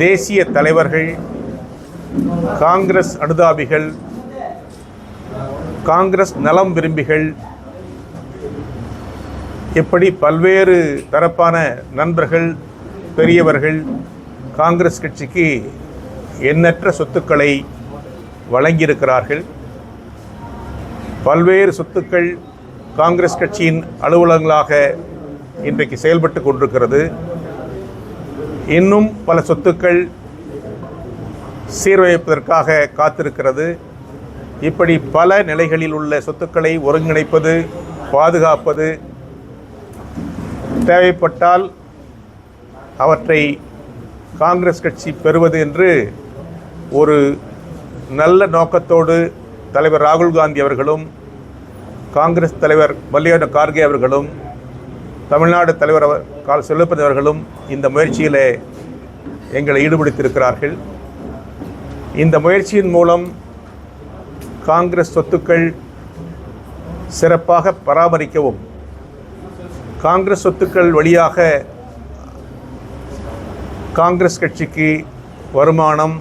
தேசிய தலைவர்கள் காங்கிரஸ் அனுதாபிகள் காங்கிரஸ் நலம் விரும்பிகள் இப்படி பல்வேறு தரப்பான நண்பர்கள் பெரியவர்கள் காங்கிரஸ் கட்சிக்கு எண்ணற்ற சொத்துக்களை வழங்கியிருக்கிறார்கள். பல்வேறு சொத்துக்கள் காங்கிரஸ் கட்சியின் அலுவலகங்களாக இன்றைக்கு செயல்பட்டு கொண்டிருக்கிறது. இன்னும் பல சொத்துக்கள் சீர்வைப்பதற்காக காத்திருக்கிறது. இப்படி பல நிலைகளில் உள்ள சொத்துக்களை ஒருங்கிணைப்பது பாதுகாப்பது தேவைப்பட்டால் அவற்றை காங்கிரஸ் கட்சி பெறுவது என்று ஒரு நல்ல நோக்கத்தோடு தலைவர் ராகுல் காந்தி அவர்களும் காங்கிரஸ் தலைவர் மல்லிகார்ஜுன கார்கே அவர்களும் தமிழ்நாடு தலைவர் அவர் கால் செல்லப்பதி அவர்களும் இந்த முயற்சியிலே எங்களை ஈடுபடுத்தியிருக்கிறார்கள். இந்த முயற்சியின் மூலம் காங்கிரஸ் சொத்துக்கள் சிறப்பாக பராமரிக்கவும் காங்கிரஸ் சொத்துக்கள் வழியாக காங்கிரஸ் கட்சிக்கு வருமானம்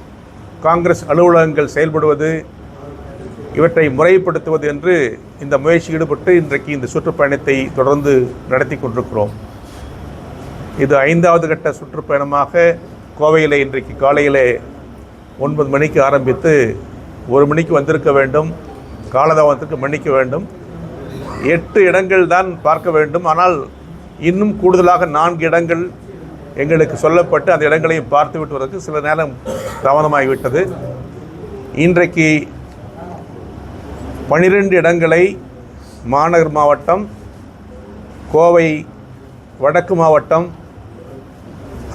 காங்கிரஸ் அலுவலகங்கள் செயல்படுவது இவற்றை முறைப்படுத்துவது என்று இந்த முயற்சி ஈடுபட்டு இன்றைக்கு இந்த சுற்றுப்பயணத்தை தொடர்ந்து நடத்தி கொண்டிருக்கிறோம். இது ஐந்தாவது கட்ட சுற்றுப்பயணமாக கோவையில் இன்றைக்கு காலையிலே ஒன்பது மணிக்கு ஆரம்பித்து ஒரு மணிக்கு வந்திருக்க வேண்டும் காலதாமத்துக்கு மன்னிக்க வேண்டும். எட்டு இடங்கள் தான் பார்க்க வேண்டும். ஆனால் இன்னும் கூடுதலாக நான்கு இடங்கள் எங்களுக்கு சொல்லப்பட்டு அந்த இடங்களையும் பார்த்து விட்டுவதற்கு சில நேரம் தாமதமாகிவிட்டது. இன்றைக்கு பனிரெண்டு இடங்களை மாநகர் மாவட்டம் கோவை வடக்கு மாவட்டம்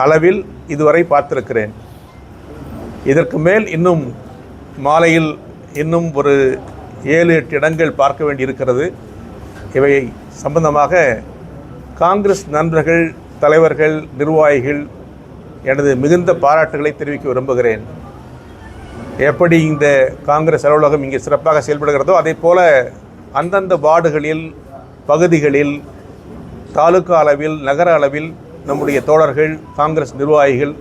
அளவில் இதுவரை பார்த்திருக்கிறேன். இதற்கு மேல் இன்னும் மாலையில் இன்னும் ஒரு ஏழு எட்டு இடங்கள் பார்க்க வேண்டியிருக்கிறது. இவை சம்பந்தமாக காங்கிரஸ் நண்பர்கள் தலைவர்கள் நிர்வாகிகள் எனது மிகுந்த பாராட்டுகளை தெரிவிக்க விரும்புகிறேன். எப்படி இந்த காங்கிரஸ் அலுவலகம் இங்கே சிறப்பாக செயல்படுகிறதோ அதே போல அந்தந்த வார்டுகளில் பகுதிகளில் தாலுக்கா அளவில் நகர அளவில் நம்முடைய தோழர்கள் காங்கிரஸ் நிர்வாகிகள்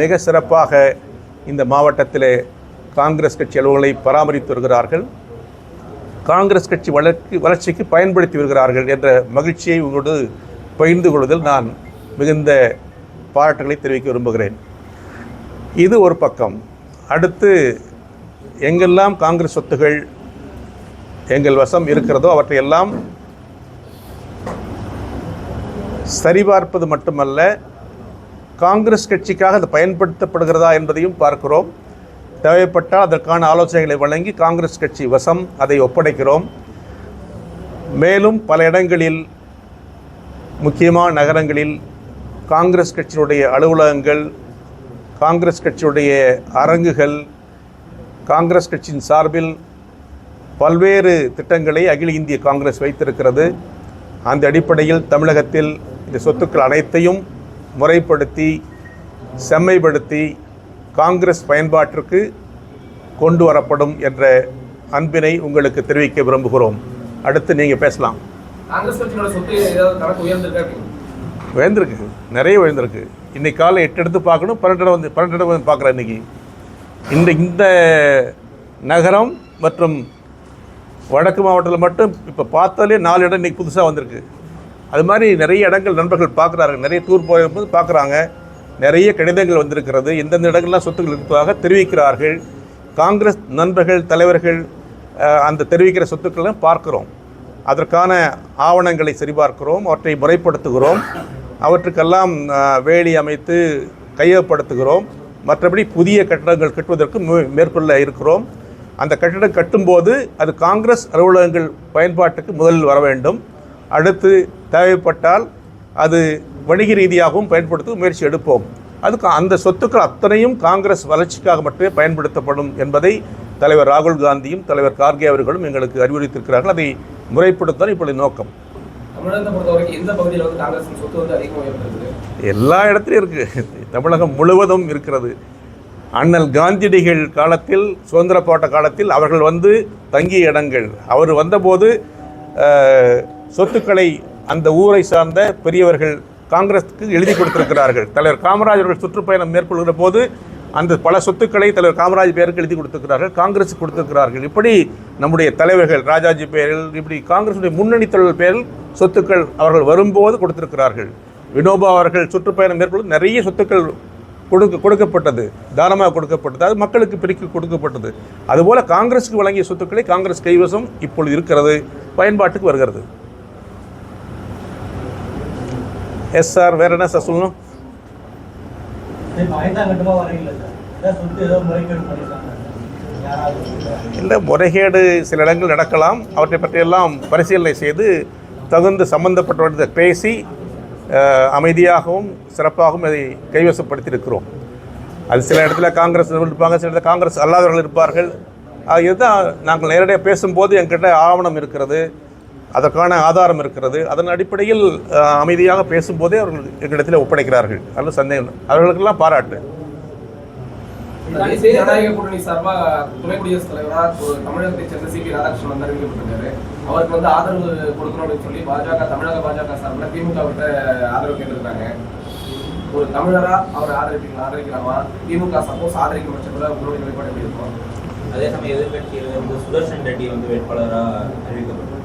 மிக சிறப்பாக இந்த மாவட்டத்தில் காங்கிரஸ் கட்சி அலுவலங்களை பராமரித்து வருகிறார்கள். காங்கிரஸ் கட்சி வளர்ச்சி வளர்ச்சிக்கு பயன்படுத்தி வருகிறார்கள் என்ற மகிழ்ச்சியை உங்களோடு பகிர்ந்து கொள்வதில் நான் மிகுந்த பாராட்டுகளை தெரிவிக்க விரும்புகிறேன். இது ஒரு பக்கம். அடுத்து எங்கெல்லாம் காங்கிரஸ் சொத்துகள் எங்கள் வசம் இருக்கிறதோ அவற்றையெல்லாம் சரிபார்ப்பது மட்டுமல்ல காங்கிரஸ் கட்சிக்காக அது பயன்படுத்தப்படுகிறதா என்பதையும் பார்க்கிறோம். தேவைப்பட்டால் அதற்கான ஆலோசனைகளை வழங்கி காங்கிரஸ் கட்சி வசம் அதை ஒப்படைக்கிறோம். மேலும் பல இடங்களில் முக்கியமான நகரங்களில் காங்கிரஸ் கட்சியினுடைய அலுவலகங்கள் காங்கிரஸ் கட்சியுடைய அரங்குகள் காங்கிரஸ் கட்சியின் சார்பில் பல்வேறு திட்டங்களை அகில இந்திய காங்கிரஸ் வைத்திருக்கிறது. அந்த அடிப்படையில் தமிழகத்தில் இந்த சொத்துக்கள் அனைத்தையும் முறைப்படுத்தி செம்மைப்படுத்தி காங்கிரஸ் பயன்பாட்டிற்கு கொண்டு வரப்படும் என்ற அன்பினை உங்களுக்கு தெரிவிக்க விரும்புகிறோம். அடுத்து நீங்கள் பேசலாம். உயர்ந்திருக்கு. நிறைய உயர்ந்திருக்கு. இன்னைக்கு காலை எட்டு எடுத்து பார்க்கணும் பன்னெண்டு இடம் வந்து பன்னெண்டு இடம் வந்து பார்க்குறேன் இன்னைக்கு. இந்த இந்த நகரம் மற்றும் வடக்கு மாவட்டத்தில் மட்டும் இப்போ பார்த்தாலே நாலு இடம் இன்றைக்கி புதுசாக வந்திருக்கு. அது மாதிரி நிறைய இடங்கள் நண்பர்கள் பார்க்குறாங்க. நிறைய டூர் போகும்போது பார்க்குறாங்க. நிறைய கடிதங்கள் வந்திருக்கிறது. எந்தெந்த இடங்கள்லாம் சொத்துக்கள் இருப்பதாக தெரிவிக்கிறார்கள். காங்கிரஸ் நண்பர்கள் தலைவர்கள் அந்த தெரிவிக்கிற சொத்துக்கள்லாம் பார்க்குறோம். அதற்கான ஆவணங்களை சரிபார்க்கிறோம். அவற்றை முறைப்படுத்துகிறோம். அவற்றுக்கெல்லாம் வேலி அமைத்து கையகப்படுத்துகிறோம். மற்றபடி புதிய கட்டடங்கள் கட்டுவதற்கு மேற்கொள்ள இருக்கிறோம். அந்த கட்டிடம் கட்டும்போது அது காங்கிரஸ் அலுவலகங்கள் பயன்பாட்டுக்கு முதலில் வர வேண்டும். அடுத்து தேவைப்பட்டால் அது வணிக ரீதியாகவும் பயன்படுத்த முயற்சி எடுப்போம். அதுக்கு அந்த சொத்துக்கள் அத்தனையும் காங்கிரஸ் வளர்ச்சிக்காக மட்டுமே பயன்படுத்தப்படும் என்பதை தலைவர் ராகுல் காந்தியும் தலைவர் கார்கே அவர்களும் எங்களுக்கு அறிவுறுத்தியிருக்கிறார்கள். அதை முறைப்படுத்தான் இப்பொழுது நோக்கம். தமிழகத்தை பொறுத்த வரைக்கும் எந்த பகுதியில் வந்து காங்கிரஸ் சொத்து வந்து அதிகமாக எல்லா இடத்துலையும் இருக்குது தமிழகம் முழுவதும் இருக்கிறது. அண்ணல் காந்தியடிகள் காலத்தில் சுதந்திர போட்ட காலத்தில் அவர்கள் வந்து தங்கிய இடங்கள். அவர் வந்தபோது சொத்துக்களை அந்த ஊரை சார்ந்த பெரியவர்கள் காங்கிரஸுக்கு எழுதி கொடுத்திருக்கிறார்கள். தலைவர் காமராஜர்கள் சுற்றுப்பயணம் மேற்கொள்கிற போது அந்த பல சொத்துக்களை தலைவர் காமராஜ் பேருக்கு எழுதி கொடுத்திருக்கிறார்கள் காங்கிரஸ் கொடுத்துருக்கிறார்கள். இப்படி நம்முடைய தலைவர்கள் ராஜாஜி பெயரில் இப்படி காங்கிரசுடைய முன்னணி தலைவர் பெயரில் சொத்துக்கள் அவர்கள் வரும்போது கொடுத்திருக்கிறார்கள். வினோபா அவர்கள் சுற்றுப்பயணம் மேற்கொள்ள நிறைய சொத்துக்கள் கொடுக்க கொடுக்கப்பட்டது. தானமாக கொடுக்கப்பட்டது. அது மக்களுக்கு பிரிக்க கொடுக்கப்பட்டது. அதுபோல் காங்கிரஸுக்கு வழங்கிய சொத்துக்களை காங்கிரஸ் கைவசம் இப்பொழுது இருக்கிறது பயன்பாட்டுக்கு வருகிறது. எஸ் சார் வேற என்ன சார் சொல்லணும்? இல்லை முறைகேடு சில இடங்கள் நடக்கலாம். அவற்றை பற்றியெல்லாம் பரிசீலனை செய்து தகுந்த சம்பந்தப்பட்டவர்கிட்ட பேசி அமைதியாகவும் சிறப்பாகவும் அதை கைவசப்படுத்தியிருக்கிறோம். அது சில இடத்துல காங்கிரஸ் இருப்பாங்க சில இடத்துல காங்கிரஸ் அல்லாதவர்கள் இருப்பார்கள். இதுதான் நாங்கள் நேரடியாக பேசும்போது என்கிட்ட ஆவணம் இருக்கிறது. அதற்கான ஆதாரம் இருக்கிறது. அதன் அடிப்படையில் அமைதியாக பேசும்போதே அவர்கள் எங்களிடத்தில் ஒப்படைக்கிறார்கள். அதில் சந்தேகம். அவர்களுக்கெல்லாம் பாராட்டு. தேசிய ஜனநாயக கூட்டணி சார்பா துணை குடியரசுத் தலைவரா ஒரு தமிழகத்தை சேர்ந்த சி பி ராதாகிருஷ்ணன் வந்து அறிவிக்கப்பட்டிருக்காரு. அவருக்கு வந்து ஆதரவு கொடுக்கணும் அப்படின்னு சொல்லி பாஜக தமிழக பாஜக சார்பில் திமுக விட்ட ஆதரவு கேட்டிருக்காங்க. ஒரு தமிழரா அவர் ஆதரிப்பீங்களா ஆதரிக்கலாமா? திமுக சப்போஸ் ஆதரிக்கும் பட்சத்தில் உங்களுடைய நிலைப்பாடு எப்படி இருக்கும்? அதே சமயம் எதிர்கட்சியில் வந்து சுதர்ஷன் ரெட்டி வந்து வேட்பாளராக அறிவிக்கப்பட்டிருக்காரு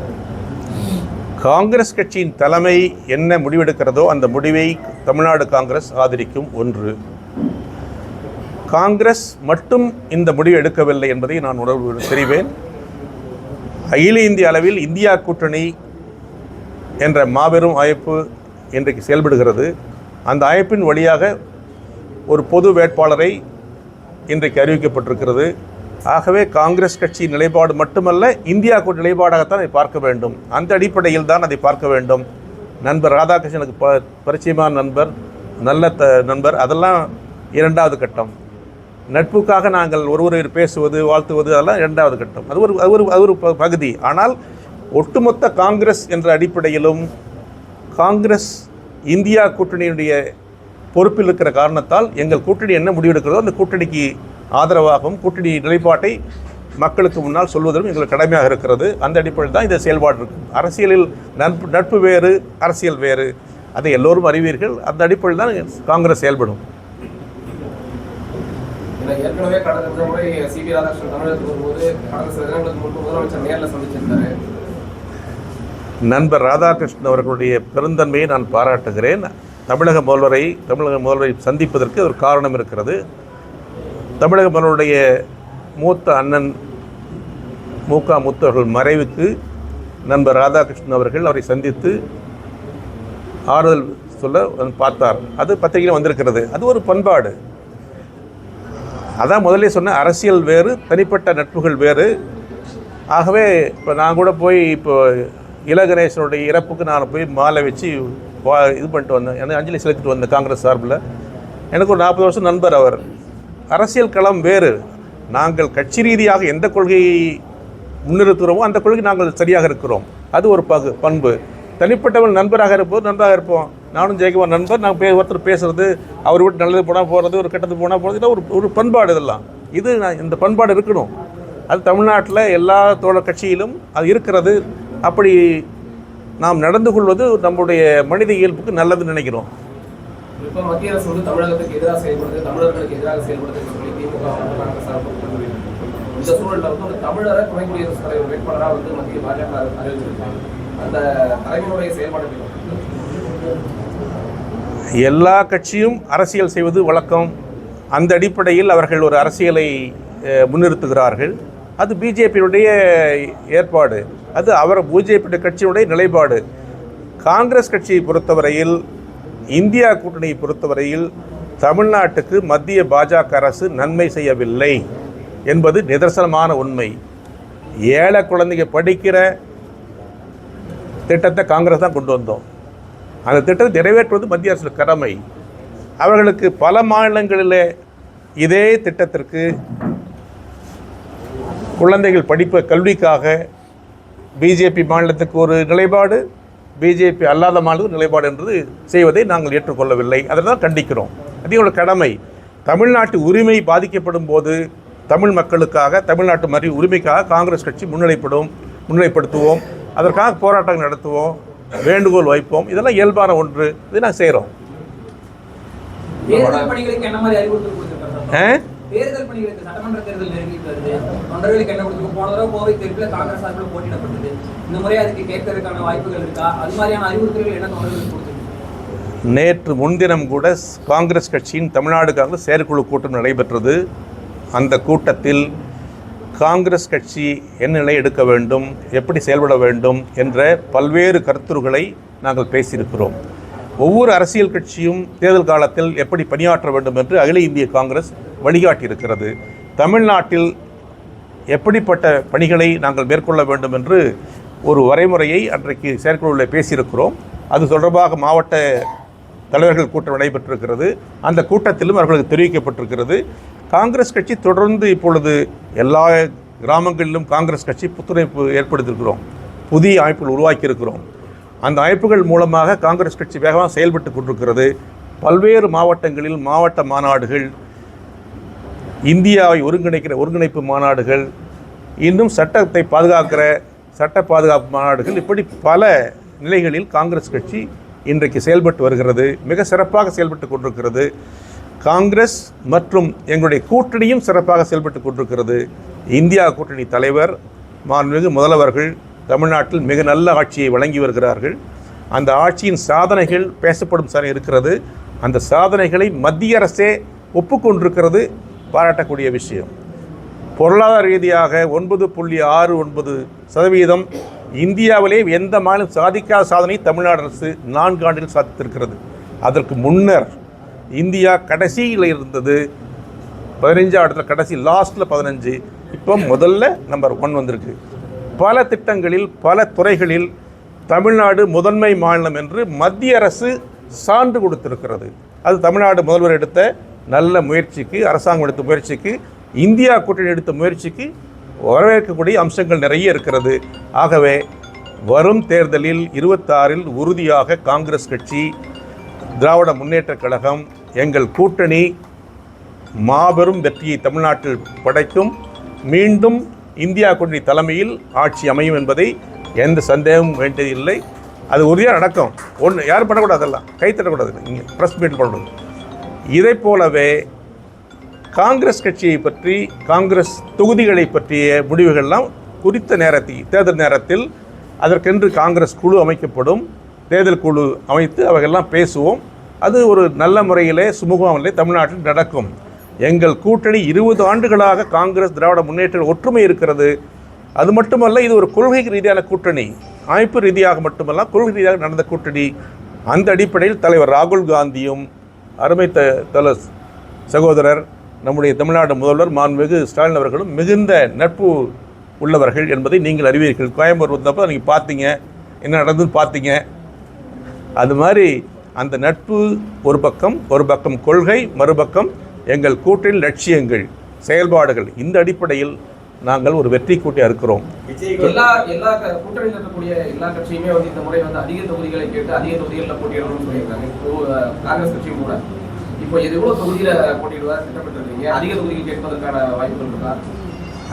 காங்கிரஸ் கட்சியின் தலைமை என்ன முடிவெடுக்கிறதோ அந்த முடிவை தமிழ்நாடு காங்கிரஸ் ஆதரிக்கும் ஒன்று. காங்கிரஸ் மட்டும் இந்த முடிவு எடுக்கவில்லை என்பதை நான் உணர்வு தெரிவேன். அகில இந்திய அளவில் இந்தியா கூட்டணி என்ற மாபெரும் அமைப்பு இன்றைக்கு செயல்படுகிறது. அந்த அமைப்பின் வழியாக ஒரு பொது வேட்பாளரை இன்றைக்கு அறிவிக்கப்பட்டிருக்கிறது. ஆகவே காங்கிரஸ் கட்சி நிலைப்பாடு மட்டுமல்ல இந்தியா கூட்டணி நிலைப்பாடாகத்தான் அதை பார்க்க வேண்டும். அந்த அடிப்படையில் தான் அதை பார்க்க வேண்டும். நண்பர் ராதாகிருஷ்ணனுக்கு ப பரிச்சயமான நண்பர் நல்ல த நண்பர் அதெல்லாம் இரண்டாவது கட்டம். நட்புக்காக நாங்கள் ஒருவர் பேசுவது வாழ்த்துவது அதெல்லாம் இரண்டாவது கட்டம். அது ஒரு அது ஒரு அது ஒரு ப- பகுதி. ஆனால் ஒட்டுமொத்த காங்கிரஸ் என்ற அடிப்படையிலும் காங்கிரஸ் இந்தியா கூட்டணியினுடைய பொறுப்பில் இருக்கிற காரணத்தால் எங்கள் கூட்டணி என்ன முடிவெடுக்கிறதோ அந்த கூட்டணிக்கு ஆதரவாகவும் கூட்டணி நிலைப்பாட்டை மக்களுக்கு முன்னால் சொல்வதும் எங்களுக்கு கடமையாக இருக்கிறது. அந்த அடிப்படையில் தான் இந்த செயல்பாடு இருக்கும் அரசியலில் நட்பு நட்பு வேறு அரசியல் வேறு. அதை எல்லோரும் அறிவீர்கள். அந்த அடிப்படையில் தான் காங்கிரஸ் செயல்படும். ஏன்னா ஏற்கனவே கடந்த முறை சி பி ராதாகிருஷ்ணன் தமிழகத்துக்கு வரும்போது கடந்த சில தினங்களுக்கு முன்பு முதலமைச்சர் நேரில் சந்திச்சிருந்தாரு. நண்பர் ராதாகிருஷ்ணன் அவர்களுடைய பெருந்தன்மையை நான் பாராட்டுகிறேன். தமிழக முதல்வரை தமிழக முதல்வரை சந்திப்பதற்கு ஒரு காரணம் இருக்கிறது. தமிழக முதல்வருடைய மூத்த அண்ணன் மூகா முத்து அவர்கள் மறைவுக்கு நண்பர் ராதாகிருஷ்ணன் அவர்கள் அவரை சந்தித்து ஆறுதல் சொல்ல பார்த்தார். அது பத்திரிகையில் வந்திருக்கிறது. அது ஒரு பண்பாடு. அதான் முதல்ல சொன்ன அரசியல் வேறு தனிப்பட்ட நட்புகள் வேறு. ஆகவே இப்போ நான் கூட போய் இப்போ இளகணேசனுடைய இறப்புக்கு நான் போய் மாலை வச்சு வா- இது பண்ணிட்டு வந்தேன். எனக்கு அஞ்சலி செலுத்திட்டு வந்தேன் காங்கிரஸ் சார்பில். எனக்கு ஒரு நாற்பது வருஷம் நண்பர் அவர். அரசியல் களம் வேறு. நாங்கள் கட்சி ரீதியாக எந்த கொள்கையை முன்னிறுத்துகிறோமோ அந்த கொள்கை நாங்கள் சரியாக இருக்கிறோம். அது ஒரு பகு பண்பு. தனிப்பட்டவன் நண்பராக இருப்போம் நண்பராக இருப்போம். நானும் ஜெயக்குமார் நண்பர் நான் பே ஒருத்தர் பேசுறது அவர் விட்டு நல்லது போனால் போகிறது ஒரு கெட்டது போனால் போகிறது இதெல்லாம் ஒரு ஒரு பண்பாடு இதெல்லாம். இது நான் இந்த பண்பாடு இருக்கணும். அது தமிழ்நாட்டில் எல்லா தோழர் கட்சியிலும் அது இருக்கிறது. அப்படி நாம் நடந்து கொள்வது நம்முடைய மனித இயல்புக்கு நல்லதுன்னு நினைக்கிறோம். இப்போ மத்திய அரசு வந்து தமிழகத்துக்கு எதிராக செயல்படுது தமிழர்களுக்கு எதிராக செயல்படுதுன்னு சொல்லி திமுக வந்து காங்கிரஸ் சார்பு இந்த சூழலில் வந்து ஒரு தமிழரை துணை குடியரசுத் தலைவர் வேட்பாளராக வந்து மத்திய பாஜக அறிவிச்சிருக்காங்க. அந்த தலைவனுடைய செயல்பாடு எல்லா கட்சியும் அரசியல் செய்வது வழக்கம். அந்த அடிப்படையில் அவர்கள் ஒரு அரசியலை முன்னிறுத்துகிறார்கள். அது பிஜேபியுடைய ஏற்பாடு. அது அவர் பிஜேபி கட்சியுடைய நிலைப்பாடு. காங்கிரஸ் கட்சியை பொறுத்தவரையில் இந்தியா கூட்டணியை பொறுத்தவரையில் தமிழ்நாட்டுக்கு மத்திய பாஜக அரசு நன்மை செய்யவில்லை என்பது நிதர்சனமான உண்மை. ஏழை குழந்தைங்க படிக்கிற திட்டத்தை காங்கிரஸ் தான் கொண்டு வந்தோம். அந்த திட்டத்தை நிறைவேற்றுவது மத்திய அரசு கடமை. அவர்களுக்கு பல மாநிலங்களில் இதே திட்டத்திற்கு குழந்தைகள் படிப்பு கல்விக்காக பிஜேபி மாநிலத்துக்கு ஒரு நிலைப்பாடு பிஜேபி அல்லாத மாநிலத்துக்கு நிலைப்பாடு என்று செய்வதை நாங்கள் ஏற்றுக்கொள்ளவில்லை. அதை தான் கண்டிக்கிறோம். அது எங்களோட கடமை. தமிழ்நாட்டு உரிமை பாதிக்கப்படும் போது தமிழ் மக்களுக்காக தமிழ்நாட்டு மறு உரிமைக்காக காங்கிரஸ் கட்சி முன்னிலைப்படும் முன்னிலைப்படுத்துவோம். அதற்காக போராட்டம் நடத்துவோம். வேண்டுகோள் வைப்போம். இதெல்லாம் இயல்பான ஒன்று. இது நான் செய்கிறோம். மாதிரி ஆ? தேர்தல் பணிகளுக்கு சட்டமன்ற தேர்தல் நெருங்கிட்டு வருது தொண்டர்களுக்கு என்ன கொடுத்துருக்கு போன தடவை கோவை தெற்குல காங்கிரஸ் சார்பில் போட்டியிடப்பட்டது. இந்த முறை அதுக்கு கேட்கறதுக்கான வாய்ப்புகள் இருக்கா? அது மாதிரியான அறிவுறுத்தல்கள் என்ன தொண்டர்களுக்கு கொடுத்துருக்கு நேற்று முன்தினம் கூட காங்கிரஸ் கட்சியின் தமிழ்நாடு காங்கிரஸ் செயற்குழு கூட்டம் நடைபெற்றது. அந்த கூட்டத்தில் காங்கிரஸ் கட்சி என்ன நிலை எடுக்க வேண்டும் எப்படி செயல்பட வேண்டும் என்ற பல்வேறு கருத்துருகளை நாங்கள் பேசியிருக்கிறோம். ஒவ்வொரு அரசியல் கட்சியும் தேர்தல் காலத்தில் எப்படி பணியாற்ற வேண்டும் என்று அகில இந்திய காங்கிரஸ் வழிகாட்டியிருக்கிறது. தமிழ்நாட்டில் எப்படிப்பட்ட பணிகளை நாங்கள் மேற்கொள்ள வேண்டும் என்று ஒரு வரைமுறையை அன்றைக்கு செயற்குழுவில் பேசியிருக்கிறோம். அது தொடர்பாக மாவட்ட தலைவர்கள் கூட்டம் நடைபெற்றிருக்கிறது. அந்த கூட்டத்திலும் அவர்களுக்கு தெரிவிக்கப்பட்டிருக்கிறது. காங்கிரஸ் கட்சி தொடர்ந்து இப்பொழுது எல்லா கிராமங்களிலும் காங்கிரஸ் கட்சி புத்துணைப்பு ஏற்படுத்தியிருக்கிறோம். புதிய அமைப்புகள் உருவாக்கியிருக்கிறோம். அந்த அமைப்புகள் மூலமாக காங்கிரஸ் கட்சி வேகமாக செயல்பட்டு கொண்டிருக்கிறது. பல்வேறு மாவட்டங்களில் மாவட்ட மாநாடுகள் இந்தியாவை ஒருங்கிணைக்கிற ஒருங்கிணைப்பு மாநாடுகள் இன்னும் சட்டத்தை பாதுகாக்கிற சட்ட பாதுகாப்பு மாநாடுகள் இப்படி பல நிலைகளில் காங்கிரஸ் கட்சி இன்றைக்கு செயல்பட்டு வருகிறது மிக சிறப்பாக செயல்பட்டு கொண்டிருக்கிறது. காங்கிரஸ் மற்றும் எங்களுடைய கூட்டணியும் சிறப்பாக செயல்பட்டு கொண்டிருக்கிறது. இந்தியா கூட்டணி தலைவர் மாண்புமிகு முதல்வர்கள் தமிழ்நாட்டில் மிக நல்ல ஆட்சியை வழங்கி வருகிறார்கள். அந்த ஆட்சியின் சாதனைகள் பேசப்படும் சாதனை இருக்கிறது. அந்த சாதனைகளை மத்திய அரசே ஒப்புக்கொண்டிருக்கிறது. பாராட்டக்கூடிய விஷயம். பொருளாதார ரீதியாக ஒன்பது புள்ளி ஆறு ஒன்பது சதவீதம் இந்தியாவிலே எந்த மாநிலம் சாதிக்காத சாதனை தமிழ்நாடு அரசு நான்கு ஆண்டில் சாதித்திருக்கிறது. அதற்கு முன்னர் இந்தியா கடைசியில் இருந்தது. பதினஞ்சாம் இடத்துல கடைசி லாஸ்ட்டில் பதினஞ்சு. இப்போ முதல்ல நம்பர் ஒன் வந்திருக்கு. பல திட்டங்களில் பல துறைகளில் தமிழ்நாடு முதன்மை மாநிலம் என்று மத்திய அரசு சான்று கொடுத்திருக்கிறது. அது தமிழ்நாடு முதல்வர் எடுத்த நல்ல முயற்சிக்கு அரசாங்கம் எடுத்த முயற்சிக்கு இந்தியா கூட்டணி எடுத்த முயற்சிக்கு வரவேற்கக்கூடிய அம்சங்கள் நிறைய இருக்கிறது. ஆகவே வரும் தேர்தலில் இருபத்தாறில் உறுதியாக காங்கிரஸ் கட்சி திராவிட முன்னேற்றக் கழகம் எங்கள் கூட்டணி மாபெரும் வெற்றியை தமிழ்நாட்டில் படைக்கும். மீண்டும் இந்தியா கூட்டணி தலைமையில் ஆட்சி அமையும் என்பதை எந்த சந்தேகமும் வேண்டியதில்லை. அது உறுதியாக நடக்கும். ஒன்று யாரும் பண்ணக்கூடாது அதெல்லாம். கை தட்டக்கூடாது. இங்கே ப்ரெஸ் மீட் பண்ணணும் இதை போலவே காங்கிரஸ் கட்சியை பற்றி காங்கிரஸ் தொகுதிகளை பற்றிய முடிவுகள்லாம் குறித்த நேரத்தில் தேர்தல் நேரத்தில் அதற்கென்று காங்கிரஸ் குழு அமைக்கப்படும். தேர்தல் குழு அமைத்து அவைகள்லாம் பேசுவோம். அது ஒரு நல்ல முறையிலே சுமூகமில்லை தமிழ்நாட்டில் நடக்கும். எங்கள் கூட்டணி இருபது ஆண்டுகளாக காங்கிரஸ் திராவிட முன்னேற்ற ஒற்றுமை இருக்கிறது. அது மட்டுமல்ல இது ஒரு கொள்கை ரீதியான கூட்டணி. அமைப்பு ரீதியாக மட்டுமல்ல கொள்கை ரீதியாக நடந்த கூட்டணி. அந்த அடிப்படையில் தலைவர் ராகுல் காந்தியும் அருமை த தல சகோதரர் நம்முடைய தமிழ்நாடு முதல்வர் மாண்புமிகு ஸ்டாலின் அவர்களும் மிகுந்த நட்பு உள்ளவர்கள் என்பதை நீங்கள் அறிவீர்கள். கோயம்புத்தூர் வந்தப்போ நீங்கள் பார்த்தீங்க என்ன நடந்ததுன்னு பார்த்தீங்க. அது மாதிரி அந்த நட்பு ஒரு பக்கம் ஒரு பக்கம் கொள்கை மறுபக்கம் எங்கள் கூட்டில் லட்சியங்கள் செயல்பாடுகள். இந்த அடிப்படையில் நாங்கள் ஒரு வெற்றி கூட்டியாக இருக்கிறோம் எல்லா எல்லா க- கூட்டணியில் இருக்கக்கூடிய எல்லா கட்சியுமே வந்து இந்த முறை வந்து அதிக தொகுதிகளை கேட்டு அதிக தொகுதிகளில் போட்டியிடணும்னு சொல்லியிருக்காங்க. இப்போ அஹ், காங்கிரஸ் கட்சியும் கூட. இப்போ இது எவ்வளவு தொகுதியில போட்டியிடுவதா திட்டமிட்டிருக்கீங்க? அதிக தொகுதிகள் கேட்பதற்கான வாய்ப்புகள் இருக்கா?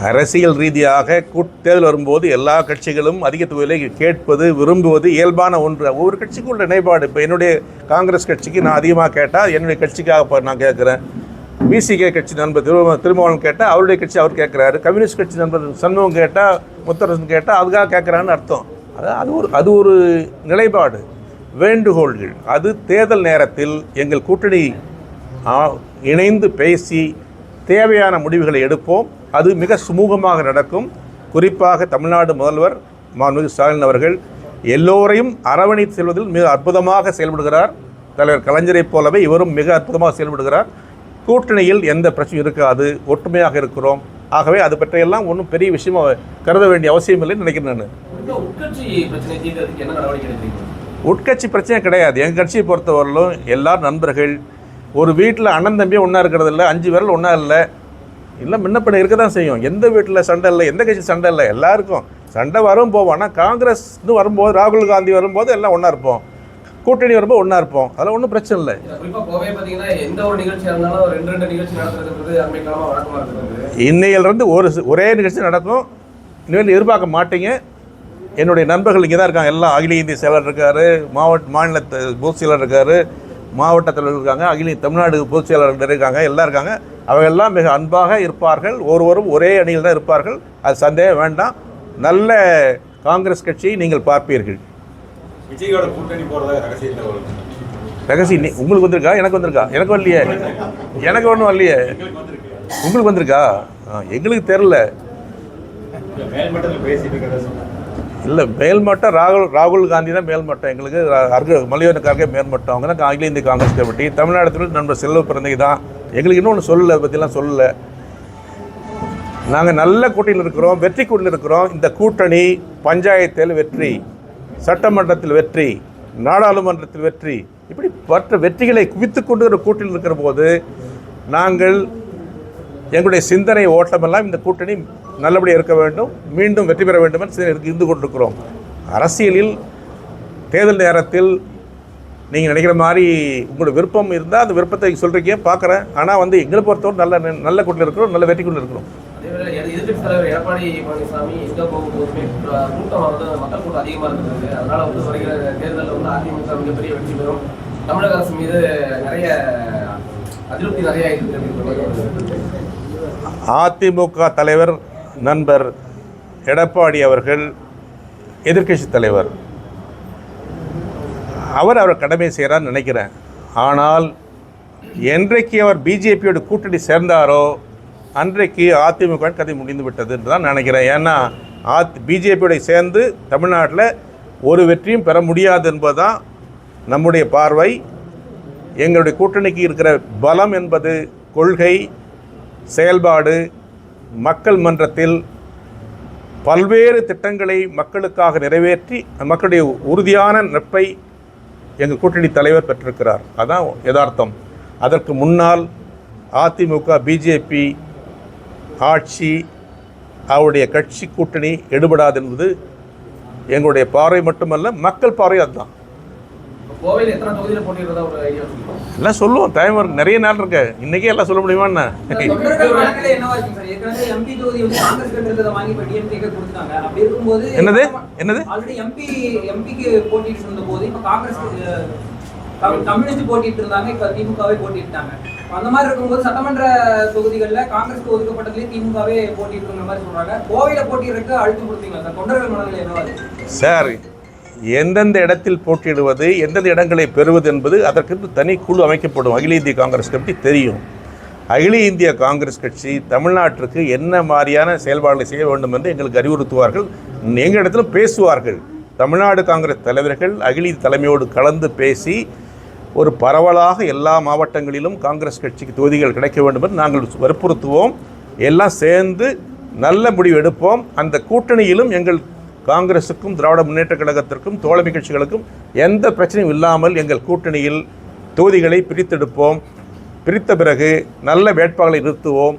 அரசியல் ரீதியாக கூட் தேர்தல் வரும்போது எல்லா கட்சிகளும் அதிக தொகையிலே கேட்பது விரும்புவது இயல்பான ஒன்று. ஒவ்வொரு கட்சிக்கும் உள்ள நிலைப்பாடு. இப்போ என்னுடைய காங்கிரஸ் கட்சிக்கு நான் அதிகமாக கேட்டால் என்னுடைய கட்சிக்காக நான் கேட்குறேன். பிசிகே கட்சி நண்பர் திரு திருமாவளவன் கேட்டால் அவருடைய கட்சி அவர் கேட்குறாரு. கம்யூனிஸ்ட் கட்சி நண்பர் சண்முகம் கேட்டால் முத்தரசன் கேட்டால் அதுக்காக கேட்குறான்னு அர்த்தம். அது அது ஒரு அது ஒரு நிலைப்பாடு. வேண்டுகோள்கள். அது தேர்தல் நேரத்தில் எங்கள் கூட்டணி ஆ, இணைந்து பேசி தேவையான முடிவுகளை எடுப்போம். அது மிக சுமூகமாக நடக்கும். குறிப்பாக தமிழ்நாடு முதல்வர் மாண்புமிகு ஸ்டாலின் அவர்கள் எல்லோரையும் அரவணைத்து செல்வதில் மிக அற்புதமாக செயல்படுகிறார். தலைவர் கலைஞரைப் போலவே இவரும் மிக அற்புதமாக செயல்படுகிறார். கூட்டணியில் எந்த பிரச்சனையும் இருக்காது ஒற்றுமையாக இருக்கிறோம். ஆகவே அது பற்றியெல்லாம் ஒன்றும் பெரிய விஷயமா கருத வேண்டிய அவசியம் இல்லைன்னு நினைக்கிறேன் நான். உட்கட்சி பிரச்சனை கிடையாது. எங்கள் கட்சியை பொறுத்தவரையிலும் எல்லாரும் நண்பர்கள் ஒரு வீட்டில் அண்ணன் தம்பி ஒன்றா இருக்கிறது இல்லை அஞ்சு பேரில் ஒன்றா இல்லை. இல்லை முன்ன பின்ன இருக்க தான் செய்யும். எந்த வீட்டில் சண்டை இல்லை எந்த கட்சி சண்டை இல்லை எல்லாருக்கும். சண்டை வரும் போவோம் ஆனால் காங்கிரஸ்னு வரும்போது ராகுல் காந்தி வரும்போது எல்லாம் ஒன்றா இருப்போம். கூட்டணி வரும்போது ஒன்றா இருப்போம். அதெல்லாம் ஒன்றும் பிரச்சனை இல்லை. இன்னையிலிருந்து ஒரு ஒரே நிகழ்ச்சி நடக்கும். இனிமேல் எதிர்பார்க்க மாட்டீங்க. என்னுடைய நண்பர்கள் இங்கே தான் இருக்காங்க. எல்லாம் அகில இந்திய செயலர் இருக்கார் மாவட்ட மாநில பொதுச் செயலர் இருக்கார் மாவட்ட தலைவர் இருக்காங்க அகில தமிழ்நாடு பொதுச் செயலர் இருக்காங்க எல்லாம் இருக்காங்க. அவர்களெல்லாம் மிக அன்பாக இருப்பார்கள். ஒருவரும் ஒரே அணியில் தான் இருப்பார்கள். அது சந்தேகம் வேண்டாம். நல்ல காங்கிரஸ் கட்சியை நீங்கள் பார்ப்பீர்கள். விஜயோட கூட்டணி போறதாக ரகசிய தகவல் ரகசியம் உங்களுக்கு வந்திருக்கா? எனக்கு வந்திருக்கா? எனக்கு வரலையே. எனக்கு ஒன்றும் வரலையே. உங்களுக்கு வந்திருக்கா? எங்களுக்கு தெரில இல்ல, மேல்மட்டம் ராகுல் ராகுல் காந்தி தான் மேல்மட்டம். எங்களுக்கு அர்க மலையோன கார்கே மேல்மட்டம். அவங்க தான் அகில இந்திய காங்கிரஸ் கமிட்டி. தமிழ்நாட்டில் நண்பர் செல்வ பிறந்தகை தான். எங்களுக்கு இன்னொன்று சொல்லலை அதை பற்றிலாம் சொல்லலை. நாங்கள் நல்ல கூட்டணியில் இருக்கிறோம் வெற்றி கூட்டணியில் இருக்கிறோம். இந்த கூட்டணி பஞ்சாயத்தில் வெற்றி. சட்டமன்றத்தில் வெற்றி நாடாளுமன்றத்தில் வெற்றி இப்படி மற்ற வெற்றிகளை குவித்து கொண்டு கூட்டில் இருக்கிற போது நாங்கள் எங்களுடைய சிந்தனை ஓட்டமெல்லாம் இந்த கூட்டணி நல்லபடியாக இருக்க வேண்டும் மீண்டும் வெற்றி பெற வேண்டும் என்று இருந்து கொண்டிருக்கிறோம். அரசியலில் தேர்தல் நேரத்தில் நீங்கள் நினைக்கிற மாதிரி உங்களோட விருப்பம் இருந்தால் அந்த விருப்பத்தை சொல்கிறீங்க பார்க்குறேன். ஆனால் வந்து எங்களை பொறுத்தவரை நல்ல நல்ல கூட்டில் இருக்கிறோம் நல்ல வெற்றி கொண்டு இருக்கிறோம். எதிர்கட்சி தலைவர் எடப்பாடி பழனிசாமி எங்க போகும்போதுமே கூட்டம் வந்து மக்கள் கூட்டம் அதிகமா இருந்தது அதனால வந்து வருகிற தேர்தலில் வந்து அதிமுக மிகப்பெரிய வெற்றி பெறும். தமிழக அரசு மீது நிறைய அதிருப்தி நிறைய இருக்கு அதிமுக தலைவர் நண்பர் எடப்பாடி அவர்கள் எதிர்கட்சி தலைவர். அவர் அவர் கடமை செய்கிறான்னு நினைக்கிறேன். ஆனால் என்றைக்கு அவர் பிஜேபியோட கூட்டணி சேர்ந்தாரோ அன்றைக்கு அதிமுக கதை முடிந்து விட்டது என்று தான் நினைக்கிறேன். ஏன்னா ஆத் பிஜேபியோட சேர்ந்து தமிழ்நாட்டில் ஒரு வெற்றியும் பெற முடியாது என்பதுதான் நம்முடைய பார்வை. எங்களுடைய கூட்டணிக்கு இருக்கிற பலம் என்பது கொள்கை செயல்பாடு மக்கள் மன்றத்தில் பல்வேறு திட்டங்களை மக்களுக்காக நிறைவேற்றி மக்களுடைய உறுதியான நட்பை எங்கள் கூட்டணி தலைவர் பெற்றிருக்கிறார். அதான் யதார்த்தம். அதற்கு முன்னால் அதிமுக பிஜேபி ஆட்சி அவருடைய கட்சி கூட்டணி எடுபடாது என்பது எங்களுடைய பார்வை மட்டுமல்ல மக்கள் பார்வை அதுதான். எல்லாம் சொல்லுவோம் டைம் நிறைய நாள் இருக்கு. இன்றைக்கே எல்லாம் சொல்ல முடியுமா என்ன? என்னது? என்னது? ஆல்ரெடி போட்டிட்டு இருந்த இப்ப காங்கிரஸ் கம்யூனிஸ்ட் போட்டிட்டு இருந்தாங்க இப்ப திமுகவே போட்டிட்டாங்க. அந்த மாதிரி இருக்கும்போது சட்டமன்ற தொகுதிகளில் காங்கிரஸ்க்கு ஒதுக்கப்பட்டதுலேயே திமுகவே போட்டிட்டு மாதிரி சொல்றாங்க. கோவையில போட்டியிடறதுக்கு அழுத்தம் கொடுத்தீங்களா சார்? தொண்டர்கள் மனநிலை என்னவா சார் எந்தெந்த இடத்தில் போட்டியிடுவது எந்தெந்த இடங்களை பெறுவது என்பது அதற்கு தனி குழு அமைக்கப்படும். அகில இந்திய காங்கிரஸ் கமிட்டி தெரியும். அகில இந்திய காங்கிரஸ் கட்சி தமிழ்நாட்டிற்கு என்ன மாதிரியான செயல்பாடுகளை செய்ய வேண்டும் என்று எங்களுக்கு அறிவுறுத்துவார்கள். எங்கள் இடத்திலும் பேசுவார்கள். தமிழ்நாடு காங்கிரஸ் தலைவர்கள் அகில தலைமையோடு கலந்து பேசி ஒரு பரவலாக எல்லா மாவட்டங்களிலும் காங்கிரஸ் கட்சிக்கு தொகுதிகள் கிடைக்க வேண்டும் என்று நாங்கள் வற்புறுத்துவோம். எல்லாம் சேர்ந்து நல்ல முடிவு எடுப்போம். அந்த கூட்டணியிலும் எங்கள் காங்கிரஸுக்கும் திராவிட முன்னேற்ற கழகத்திற்கும் தோழமை கட்சிகளுக்கும் எந்த பிரச்சனையும் இல்லாமல் எங்கள் கூட்டணியில் தொகுதிகளை பிரித்தெடுப்போம். பிரித்த பிறகு நல்ல வேட்பாளர்களை நிறுத்துவோம்.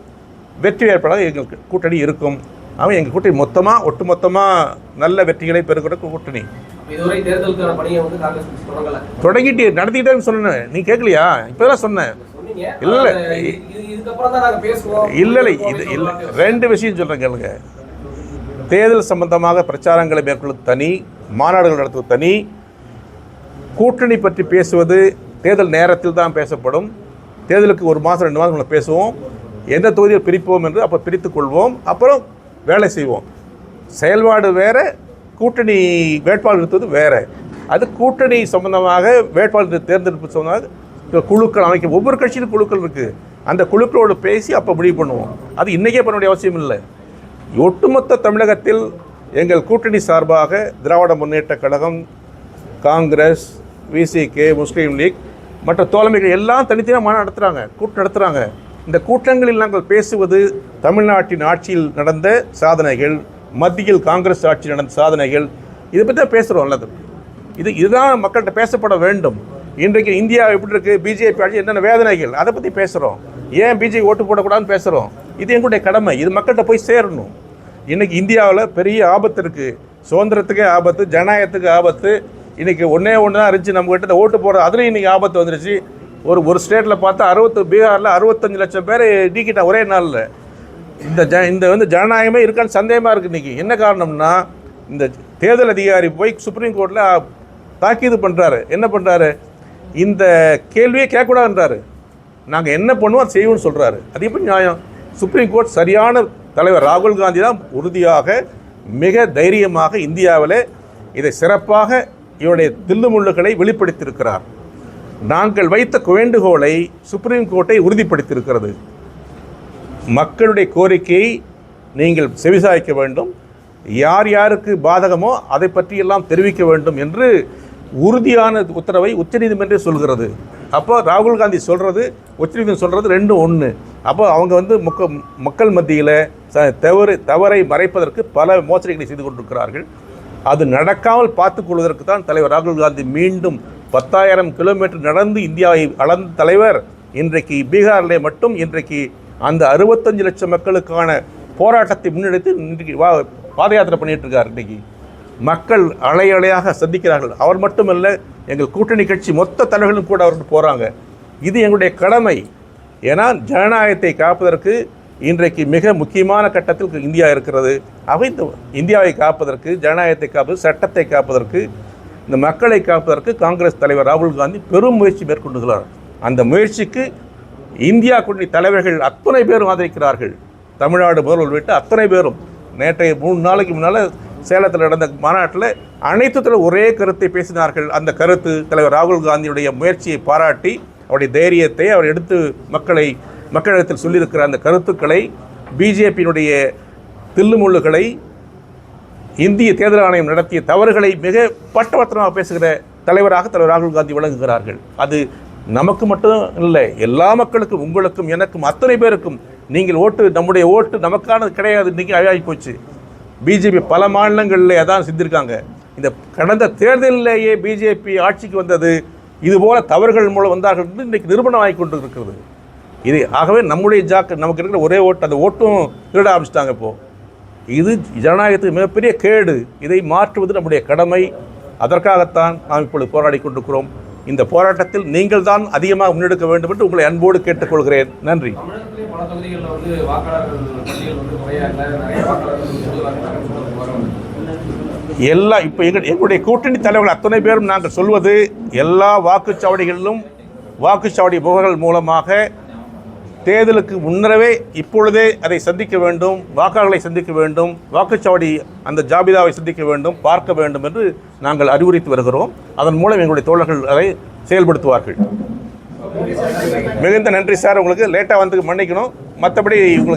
வெற்றி வேட்பாளர் எங்கள் கூட்டணி இருக்கும். அவன் எங்கள் கூட்டணி மொத்தமாக ஒட்டுமொத்தமாக நல்ல வெற்றிகளை பெறுகிற கூட்டணி. இதுவரை தேர்தலுக்கான பணியை வந்து காங்கிரஸ் கட்சி தொடங்கல. தொடங்கிட்டு நடத்திக்கிட்டே சொன்னேன். நீ கேட்கலையா இப்போதான் சொன்னேன். இல்ல. இல்லை இல்லை இது இல்லை. ரெண்டு விஷயம் சொல்கிறேன் கேளுங்க. தேர்தல் சம்பந்தமாக பிரச்சாரங்களை மேற்கொள்வது தனி மாநாடுகள் நடத்துவது தனி. கூட்டணி பற்றி பேசுவது தேர்தல் நேரத்தில் தான் பேசப்படும். தேர்தலுக்கு ஒரு மாதம் ரெண்டு மாதம் நம்ம பேசுவோம். எந்த தொகுதியில் பிரிப்போம் என்று அப்போ பிரித்து கொள்வோம். அப்புறம் வேலை செய்வோம். செயல்பாடு வேற கூட்டணி வேட்பாளர் நிறுத்துவது வேறு. அது கூட்டணி சம்பந்தமாக வேட்பாளர் தேர்ந்தெடுப்பு சம்பந்தமாக குழுக்கள் அமைக்க ஒவ்வொரு கட்சியிலும் குழுக்கள் இருக்குது அந்த குழுக்களோடு பேசி அப்போ முடிவு பண்ணுவோம். அது இன்றைக்கே பண்ண வேண்டிய அவசியம் இல்லை. ஒட்டுமொத்த தமிழகத்தில் எங்கள் கூட்டணி சார்பாக திராவிட முன்னேற்றக் கழகம் காங்கிரஸ் விசிகே முஸ்லீம் லீக் மற்ற தோழமைகள் எல்லாம் தனித்தனியாக மாநாடு நடத்துகிறாங்க கூட்டம் நடத்துகிறாங்க இந்த கூட்டங்களில் நாங்கள் பேசுவது தமிழ்நாட்டின் ஆட்சியில் நடந்த சாதனைகள். மத்தியில் காங்கிரஸ் ஆட்சி நடந்த சாதனைகள் இதை பற்றி தான் பேசுகிறோம் அல்லது இது இதுதான் மக்கள்கிட்ட பேசப்பட வேண்டும். இன்றைக்கு இந்தியா எப்படி இருக்குது பிஜேபி ஆட்சி என்னென்ன வேதனைகள் அதை பற்றி பேசுகிறோம் ஏன் பிஜேபி ஓட்டு போடக்கூடாதுன்னு பேசுகிறோம் இது எங்களுடைய கடமை இது மக்கள்கிட்ட போய் சேரணும். இன்றைக்கி இந்தியாவில் பெரிய ஆபத்து இருக்குது சுதந்திரத்துக்கே ஆபத்து ஜனநாயகத்துக்கு ஆபத்து. இன்றைக்கி ஒன்றே ஒன்று தான் இருந்துச்சு நம்ம கிட்ட ஓட்டு போடுறது அதுலேயும் இன்றைக்கி ஆபத்து வந்துருச்சு. ஒரு ஒரு ஸ்டேட்டில் பார்த்தா அறுபத்து பீகாரில் அறுபத்தஞ்சு லட்சம் பேர் நீக்கிட்டா ஒரே நாளில். இந்த ஜ இந்த வந்து ஜனநாயகமே இருக்கான்னு சந்தேகமாக இருக்குது இன்றைக்கி என்ன காரணம்னா இந்த தேர்தல் அதிகாரி போய் சுப்ரீம் கோர்ட்டில் தாக்கீது பண்ணுறாரு என்ன பண்ணுறாரு இந்த கேள்வியே கேட்கக்கூடாதுன்றாரு. நாங்கள் என்ன பண்ணுவோம் செய்வோம்னு சொல்கிறாரு அது எப்படி நியாயம்? சுப்ரீம் கோர்ட் சரியான தலைவர் ராகுல் காந்தி தான் உறுதியாக மிக தைரியமாக இந்தியாவில் இதை சிறப்பாக இவருடைய தில்லுமுள்ளுகளை வெளிப்படுத்தியிருக்கிறார். நாங்கள் வைத்த வேண்டுகோளை சுப்ரீம் கோர்ட்டை உறுதிப்படுத்தியிருக்கிறது. மக்களுடைய கோரிக்கையை நீங்கள் செவிசாய்க்க வேண்டும். யார் யாருக்கு பாதகமோ அதை பற்றியெல்லாம் தெரிவிக்க வேண்டும் என்று உறுதியான உத்தரவை உச்சநீதிமன்றம் சொல்கிறது. அப்போ ராகுல் காந்தி சொல்கிறது உச்சநீதிமன்றம் சொல்கிறது ரெண்டும் ஒன்று அப்போ அவங்க வந்து முக்க மக்கள் மத்தியில் ச தவறு தவறை மறைப்பதற்கு பல மோசடிகளை செய்து கொண்டிருக்கிறார்கள். அது நடக்காமல் பார்த்துக் கொள்வதற்கு தான் தலைவர் ராகுல் காந்தி மீண்டும் பத்தாயிரம் கிலோமீட்டர் நடந்து இந்தியாவை அளந்த தலைவர். இன்றைக்கு பீகாரிலே மட்டும் இன்றைக்கு அந்த அறுபத்தஞ்சு லட்சம் மக்களுக்கான போராட்டத்தை முன்னெடுத்து இன்றைக்கு வா பாத யாத்திரை பண்ணிட்டு இருக்கார் இன்றைக்கி மக்கள் அலை அலையாக சந்திக்கிறார்கள். அவர் மட்டுமல்ல எங்கள் கூட்டணி கட்சி மொத்த தலைவர்களும் கூட அவர்கள் போகிறாங்க இது எங்களுடைய கடமை. ஏன்னா ஜனநாயகத்தை காப்பதற்கு இன்றைக்கு மிக முக்கியமான கட்டத்தில் இந்தியா இருக்கிறது. அவை இந்த இந்தியாவை காப்பதற்கு ஜனநாயகத்தை காப்பது சட்டத்தை காப்பதற்கு இந்த மக்களை காப்பதற்கு காங்கிரஸ் தலைவர் ராகுல் காந்தி பெரும் முயற்சி மேற்கொண்டுகிறார் அந்த முயற்சிக்கு இந்தியா கூட்டணி தலைவர்கள் அத்தனை பேரும் ஆதரிக்கிறார்கள். தமிழ்நாடு முதல்வர் உள்ளிட்ட அத்தனை பேரும். நேற்றைய மூணு நாளைக்கு முன்னால் சேலத்தில் நடந்த மாநாட்டில் அனைத்து தலைவர் ஒரே கருத்தை பேசினார்கள். அந்த கருத்து தலைவர் ராகுல் காந்தியுடைய முயற்சியை பாராட்டி அவருடைய தைரியத்தை அவர் எடுத்து மக்களை மக்களிடத்தில் சொல்லியிருக்கிற அந்த கருத்துக்களை பிஜேபியினுடைய தில்லுமுள்ளுகளை இந்திய தேர்தல் ஆணையம் நடத்திய தவறுகளை மிக பட்டவர்த்தனமாக பேசுகிற தலைவராக தலைவர் ராகுல் காந்தி விளங்குகிறார்கள். அது நமக்கு மட்டும் இல்லை எல்லா மக்களுக்கும் உங்களுக்கும் எனக்கும் அத்தனை பேருக்கும் நீங்கள் ஓட்டு நம்முடைய ஓட்டு நமக்கானது கிடையாது இன்றைக்கி அழகாகி போச்சு. பிஜேபி பல மாநிலங்களில் அதான் செஞ்சுருக்காங்க. இந்த கடந்த தேர்தலிலேயே பிஜேபி ஆட்சிக்கு வந்தது இதுபோல தவறுகள் மூலம் வந்தார்கள் என்று இன்றைக்கு நிறுவனம் ஆகி கொண்டு இருக்கிறது இது ஆகவே நம்முடைய ஜாக்கு நமக்கு இருக்கிற ஒரே ஓட்டு அந்த ஓட்டும் திருட ஆரம்பிச்சிட்டாங்க இப்போது இது ஜனநாயகத்துக்கு மிகப்பெரிய கேடு. இதை மாற்றுவது நம்முடைய கடமை. அதற்காகத்தான் நாம் இப்பொழுது போராடி கொண்டிருக்கிறோம். இந்த போராட்டத்தில் நீங்கள் தான் அதிகமாக முன்னெடுக்க வேண்டும் என்று உங்களை அன்போடு கேட்டுக்கொள்கிறேன். நன்றி. எல்லா இப்போ எங்கள் எங்களுடைய கூட்டணி தலைவர்கள் அத்தனை பேரும் நாங்கள் சொல்வது எல்லா வாக்குச்சாவடிகளிலும் வாக்குச்சாவடி முகர்கள் மூலமாக தேர்தலுக்கு முன்னரவே இப்பொழுதே அதை சந்திக்க வேண்டும் வாக்காளர்களை சந்திக்க வேண்டும் வாக்குச்சாவடி அந்த ஜாபிதாவை சந்திக்க வேண்டும் பார்க்க வேண்டும் என்று நாங்கள் அறிவுறுத்தி வருகிறோம். அதன் மூலம் எங்களுடைய தோழர்கள் அதை செயல்படுத்துவார்கள். மிகுந்த நன்றி சார். உங்களுக்கு லேட்டாக வந்து மன்னிக்கணும். மற்றபடி உங்களுக்கு